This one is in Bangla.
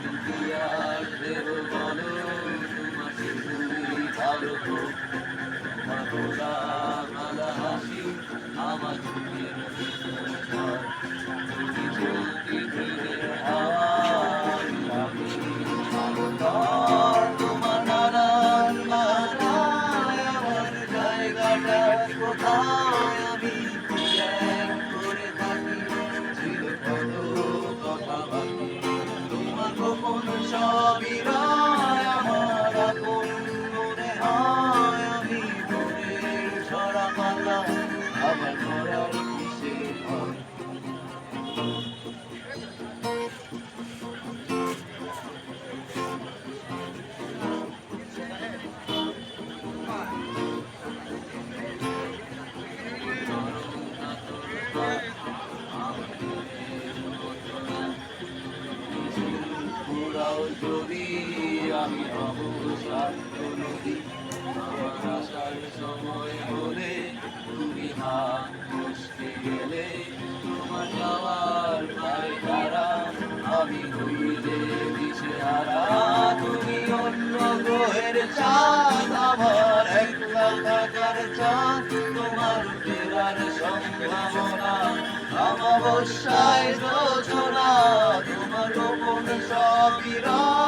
আমি কি আর দেব বলো তোমাকে তুমি ভালো গোলা মালা হাসি আমার চোখের তুমি চলতি ফিরে আমি ভালো তোমার নানান মাথায় আমার জায়গাটা কোথায়? গোপন সবই রায় আমার আপন মনে হয় আমি আমি আসার সময় হলে তুমি হাত বসতে গেলে তোমার যাওয়ার পায়ে তারা আমি হইলে দিশে হারা তুমি অন্য গ্রহের চাঁদ আমার একলা থাকার চাঁদ তোমার ফেরার সম্ভাবনা অমাবস্যায় রচনা তোমার গোপন আমার